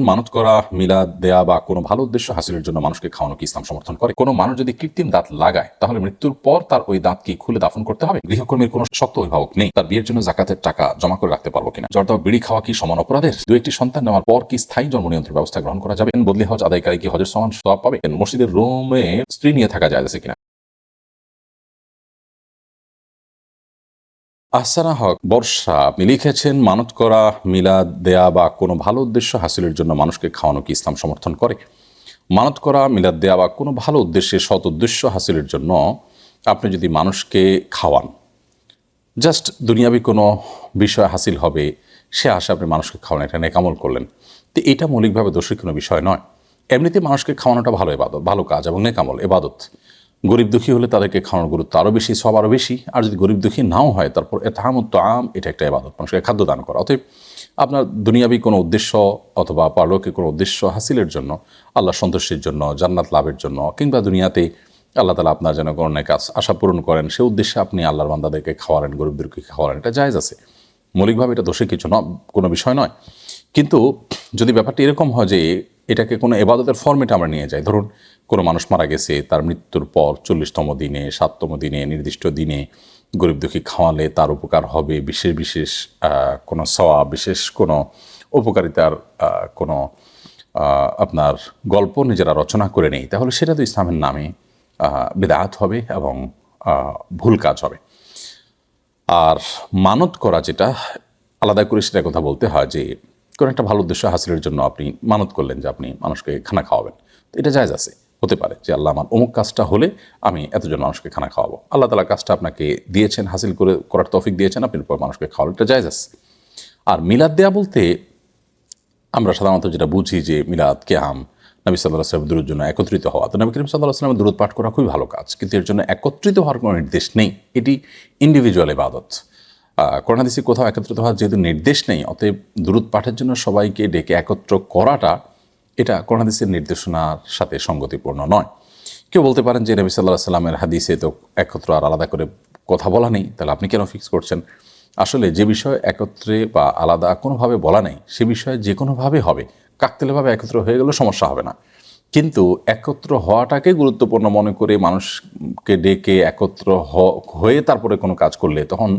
মানত করা মিলাদ দেয়া বা কোনো ভালো উদ্দেশ্য হাসিলের জন্য মানুষকে খাওয়ানো কি ইসলাম সমর্থন করে? কোনো মানুষ যদি কৃত্রিম দাঁত লাগায়, তাহলে মৃত্যুর পর তার ওই দাঁত কি খুলে দাফন করতে হবে? গৃহকর্মীর কোনো শক্ত অভিভাবক নেই। তার বিয়ের জন্য জাকাতের টাকা জমা করে রাখতে পারব কিনা? জর্দা বিড়ি খাওয়া কি সমান অপরাধের? দু একটি সন্তান নেওয়ার পর কি স্থায়ী জন্ম নিয়ন্ত্রণ ব্যবস্থা গ্রহণ করা যাবে? বদলি হজ আদায়কারী কি হজের সমান সব পাবে? মসজিদের রুমে স্ত্রী নিয়ে থাকা যায় কিনা? আহসানা হক, বর্ষা, আপনি লিখেছেন, মানত করা, মিলাদ দেয়া বা কোনো ভালো উদ্দেশ্য হাসিলের জন্য মানুষকে খাওয়ানো কি ইসলাম সমর্থন করে? মানত করা, মিলাদ দেয়া বা কোনো ভালো উদ্দেশ্যে সৎ উদ্দেশ্য হাসিলের জন্য আপনি যদি মানুষকে খাওয়ান, জাস্ট দুনিয়াবি কোনো বিষয় হাসিল হবে, সে আশা আপনি মানুষকে খাওয়ান এটা নেকামল করলেন। তো এটা মৌলিকভাবে দোষী কোনো বিষয় নয়। এমনিতে মানুষকে খাওয়ানোটা ভালো এবাদত, ভালো কাজ এবং নেকামল, এবাদত। গরিব দুঃখী হলে তাদেরকে খাওয়ানোর গুরুত্ব আরও বেশি, সব আরও বেশি। আর যদি গরিব দুঃখী নাও হয়, তারপর এতামত আম এটা একটা এবাদত, মানুষকে খাদ্য দান করা। অতএব আপনার দুনিয়াবি কোনো উদ্দেশ্য অথবা পারলৌকিক কোনো উদ্দেশ্য হাসিলের জন্য আল্লাহ সন্তুষ্টির জন্য, জান্নাত লাভের জন্য, কিংবা দুনিয়াতে আল্লাহ তালা আপনার যেন কোনো কাজ, আশা পূরণ করেন, সে উদ্দেশ্যে আপনি আল্লাহর বান্দাদেরকে খাওয়ালেন গরিবদেরকে খাওয়ালেন, এটা জায়জ আছে। মৌলিকভাবে এটা দোষে কিছু ন কোনো বিষয় নয়। কিন্তু যদি ব্যাপারটি এরকম হয় যে এটাকে কোনো এবাদতের ফর্মেটে আমরা নিয়ে যাই। ধরুন, কোনো মানুষ মারা গেছে, তার মৃত্যুর পর চল্লিশতম দিনে, সাততম দিনে, নির্দিষ্ট দিনে গরিব দুঃখী খাওয়ালে তার উপকার হবে, বিশেষ বিশেষ কোনো সওয়া বিশেষ কোনো উপকারিতার কোনো আপনার গল্প নিজেরা রচনা করে নেই, তাহলে সেটা তো ইসলামের নামে বেদাত হবে এবং ভুল কাজ হবে। আর মানত করা যেটা, আলাদা করে সেটা কথা বলতে হয় যে কোনো একটা ভালো উদ্দেশ্য হাসিলের জন্য আপনি মানত করলেন যে আপনি মানুষকে খানা খাওয়াবেন। তো এটা জায়জ আছে। হতে পারে যে আল্লাহ আমার অমুক কাজটা হলে আমি এতজন মানুষকে খানা খাওয়াবো। আল্লাহ তালা কাজটা আপনাকে দিয়েছেন, হাসিল করে, করার তৌফিক দিয়েছেন, আপনি এরপর মানুষকে খাওয়ানো এটা জায়জ আছে। আর মিলাদ দেয়া বলতে আমরা সাধারণত যেটা বুঝি যে মিলাদ, কেয়াম, নবী সাল্লাহ সাল্লাম দূরের জন্য একত্রিত হওয়া। তো নবী করিম সাল্লাহ সাল্লামের দূরত পাঠ করা খুবই ভালো কাজ। কিন্তু এর জন্য একত্রিত হওয়ার কোনো নির্দেশ নেই। এটি ইন্ডিভিজুয়াল ইবাদত। করোনাদিসি কোথাও একত্রিত হওয়ার যেহেতু নির্দেশ নেই, অতএব দূরত পাঠের জন্য সবাইকে ডেকে একত্র করাটা এটা করোনাদিসের নির্দেশনার সাথে সঙ্গতিপূর্ণ নয়। কেউ বলতে পারেন যে নবী সাল্লাহ সাল্লামের হাদিসে তো একত্র আর আলাদা করে কথা বলা নেই, তাহলে আপনি কেন ফিক্স করছেন? আসলে যে বিষয় একত্রে বা আলাদা কোনোভাবে বলা নেই, সে বিষয়ে যে কোনোভাবে হবে। কাকতেলেভাবে একত্র হয়ে গেলেও সমস্যা হবে না। কিন্তু একত্র হওয়াটাকে গুরুত্বপূর্ণ মনে করে মানুষকে ডেকে একত্র হয়ে তারপরে কোনো কাজ করলে তখন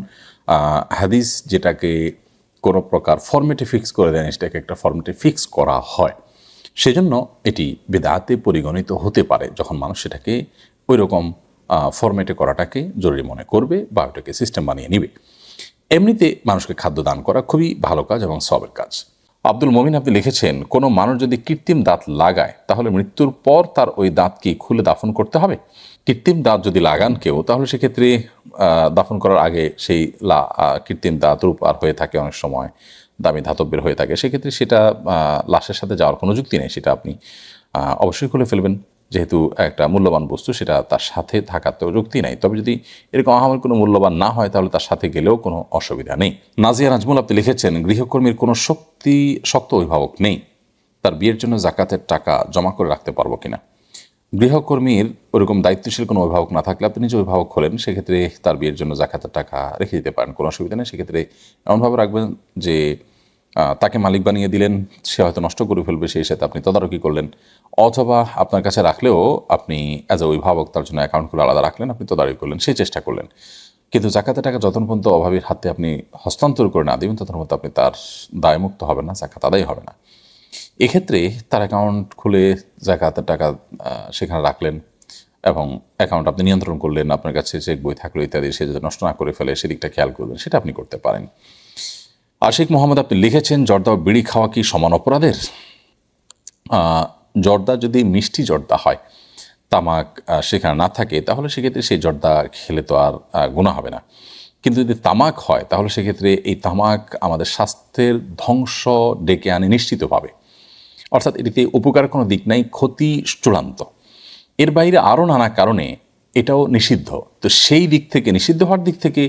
হাদিস যেটাকে কোনো প্রকার ফর্মেটে ফিক্স করে দেন সেটাকে একটা ফর্মেটে ফিক্স করা হয়। সেজন্য এটি বেদাতে পরিগণিত হতে পারে, যখন মানুষ সেটাকে ওই রকম ফর্মেটে করাটাকে জরুরি মনে করবে বা ওটাকে সিস্টেম বানিয়ে নিবে। এমনিতে মানুষকে খাদ্য দান করা খুবই ভালো কাজ এবং সবের কাজ। আব্দুল মমিন আপনি লিখেছেন, কোনো মানুষ যদি কৃত্রিম দাঁত লাগায়, তাহলে মৃত্যুর পর তার ওই দাঁত কি খুলে দাফন করতে হবে? কৃত্রিম দাঁত যদি লাগান কেউ, তাহলে সেক্ষেত্রে দাফন করার আগে সেই লা- কৃত্রিম দাঁত রূপ আর হয়ে থাকে অনেক সময়, দামি ধাতব্যের হয়ে থাকে। সেক্ষেত্রে সেটা লাশের সাথে যাওয়ার কোনো যুক্তি নেই, সেটা আপনি অবশ্যই খুলে ফেলবেন। যেহেতু একটা মূল্যবান বস্তু, সেটা তার সাথে থাকার তো যুক্তি নাই। তবে যদি এরকম আহামের কোনো মূল্যবান না হয়, তাহলে তার সাথে গেলেও কোনো অসুবিধা নেই। নাজিয়া নাজমুল আপনি লিখেছেন, গৃহকর্মীর কোনো শক্তি, শক্ত অভিভাবক নেই। তার বিয়ের জন্য জাকাতের টাকা জমা করে রাখতে পারব কিনা? গৃহকর্মীর ওরকম দায়িত্বশীল কোনো অভিভাবক না থাকলে আপনি যে অভিভাবক হলেন, সেক্ষেত্রে তার বিয়ের জন্য জাকাতের টাকা রেখে দিতে পারেন, কোনো অসুবিধা নেই। সেক্ষেত্রে এমনভাবে রাখবেন যে তাকে মালিক বানিয়ে দিলেন, সে হয়তো নষ্ট করে ফেলবে সেই সাথে আপনি তদারকি করলেন। অথবা আপনার কাছে রাখলেও আপনি অ্যাজ এ অভিভাবক তার জন্য অ্যাকাউন্ট খুলে আলাদা রাখলেন, আপনি তদারকি করলেন সেই চেষ্টা করলেন। কিন্তু জাকাতের টাকা যতক্ষণ পর্যন্ত অভাবীর হাতে আপনি হস্তান্তর করে না দেবেন, ততক্ষণ আপনি তার দায়মুক্ত হবেন না, জাকাত আদায় হবে না। এক্ষেত্রে তার অ্যাকাউন্ট খুলে জাকাতের টাকা সেখানে রাখলেন এবং অ্যাকাউন্ট আপনি নিয়ন্ত্রণ করলেন, আপনার কাছে চেক বই থাকল ইত্যাদি, সে যাতে নষ্ট না করে ফেলে, সেদিকটা খেয়াল করবেন সেটা আপনি করতে পারেন। আশিক মোহাম্মদ, আপনি লিখেছেন, জর্দা বিড়ি খাওয়া কি সমান অপরাধের? জর্দা যদি মিষ্টি জর্দা হয়, তামাক সেখানে না থাকে, তাহলে সেক্ষেত্রে সেই জর্দা খেলে তো আর গুণা হবে না। কিন্তু যদি তামাক হয়, তাহলে সেক্ষেত্রে এই তামাক আমাদের স্বাস্থ্যের ধ্বংস ডেকে আনে নিশ্চিতভাবে। অর্থাৎ এটিতে উপকার কোনো দিক নাই, ক্ষতি চূড়ান্ত। এর বাইরে আরও নানা কারণে এটাও নিষিদ্ধ। তো সেই দিক থেকে, নিষিদ্ধ হওয়ার দিক থেকে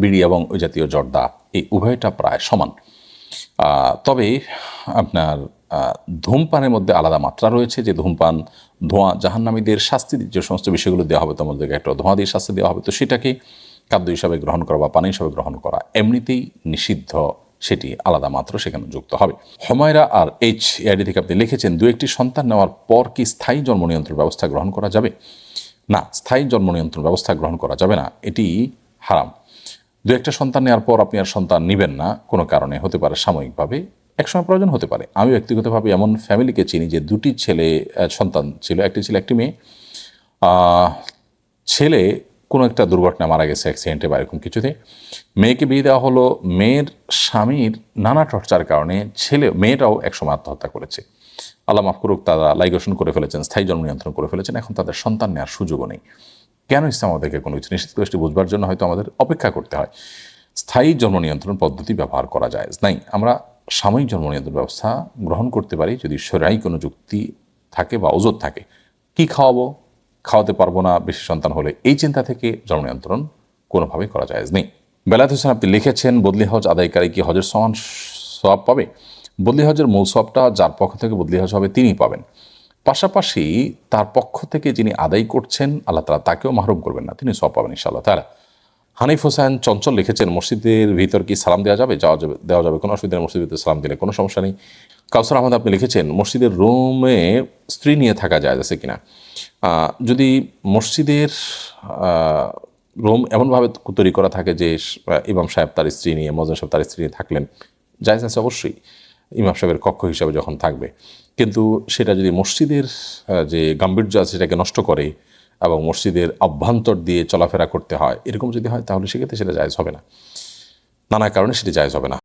বিড়ি এবং ওই জাতীয় জর্দা এই উভয়টা প্রায় সমান। তবে আপনার ধূমপানের মধ্যে আলাদা মাত্রা রয়েছে যে ধূমপান, ধোঁয়া, জাহান্নামীদের শাস্তি যে সমস্ত বিষয়গুলো দেওয়া হবে, তোমাদেরকে একটা ধোঁয়া দিয়ে শাস্তি দেওয়া হবে, তো সেটাকে খাদ্য হিসাবে গ্রহণ করা বা পানি হিসাবে গ্রহণ করা এমনিতেই নিষিদ্ধ, সেটি আলাদা মাত্র সেখানে যুক্ত হবে। হমায়রা আর এইচ এআইডি থেকে আপনি লিখেছেন দু একটি সন্তান নেওয়ার পর কি স্থায়ী জন্ম নিয়ন্ত্রণ ব্যবস্থা গ্রহণ করা যাবে? না, স্থায়ী জন্ম নিয়ন্ত্রণ ব্যবস্থা গ্রহণ করা যাবে না, এটি হারাম। দু একটা সন্তান নেওয়ার পর আপনি আর সন্তান নেবেন না, কোনো কারণে, হতে পারে সাময়িকভাবে, একসময় প্রয়োজন হতে পারে। আমি ব্যক্তিগতভাবে এমন ফ্যামিলিকে চিনি যে দুটি ছেলে সন্তান ছিল, একটি ছিল, একটি মেয়ে। ছেলে কোনো একটা দুর্ঘটনা মারা গেছে অ্যাক্সিডেন্টে বা এরকম কিছুতে। মেয়েকে বিয়ে দেওয়া হলো, মেয়ের স্বামীর নানা টর্চার কারণে ছেলে, মেয়েটাও একসময় আত্মহত্যা করেছে। আল্লাহ মাফ করুক, তারা লাইগেশন করে ফেলেছেন, স্থায়ী জন্ম নিয়ন্ত্রণ করে ফেলেছেন, এখন তাদের সন্তান নেওয়ার সুযোগও নেই। কেন ইসলাম আমাদেরকে কোনো কিছু নিষেধ করে সেটি বুঝবার জন্য হয়তো আমাদের অপেক্ষা করতে হয়? স্থায়ী জন্ম নিয়ন্ত্রণ পদ্ধতি ব্যবহার করা যায়। নাই, আমরা সাময়িক জন্ম নিয়ন্ত্রণ ব্যবস্থা গ্রহণ করতে পারি যদি শরীরাই কোনো যুক্তি থাকে বা ওজোর থাকে। কি খাওয়াবো? খাওয়াতে পারব না, বেশি সন্তান হলে এই চিন্তা থেকে জন্ম নিয়ন্ত্রণ কোনোভাবেই করা যায় নেই। বেলাত হোসেন আপনি লিখেছেন, বদলি হজ আদায়কারী কি হজের সমান সব পাবে? বদলি হজের মূল সবটা যার পক্ষ থেকে বদলি হজ হবে তিনি পাবেন। পাশাপাশি তার পক্ষ থেকে যিনি আদায় করছেন, আল্লাহ তালা তাকেও মাহরুম করবেন না, তিনি সব পাবেন ইনশাআল্লাহ। তারা হানিফ হোসেন চঞ্চল লিখেছেন, মসজিদের ভিতর কি সালাম দেওয়া যাবে? যাওয়া যাবে, দেওয়া যাবে, কোনো অসুবিধা নেই, মসজিদের ভিতরে সালাম দিলে কোনো সমস্যা নেই। কাউসার আহমদ আপনি লিখেছেন, মসজিদের রুমে স্ত্রী নিয়ে থাকা যায় আছে কিনা? যদি মসজিদের রুম এমনভাবে তৈরি করা থাকে যে, ইমাম সাহেব তার স্ত্রী নিয়ে মজন সাহেব তার স্ত্রী নিয়ে থাকলেন, জায়জ আছে অবশ্যই। ইমাম সাহেবের কক্ষ হিসাবে যখন থাকবে। কিন্তু সেটা যদি মসজিদের যে গাম্ভীর্য আছে সেটাকে নষ্ট করে এবং মসজিদের অভ্যন্তর দিয়ে চলাফেরা করতে হয়, এরকম যদি হয় তাহলে সেক্ষেত্রে সেটা জায়জ হবে না। নানা কারণে সেটি জায়জ হবে না।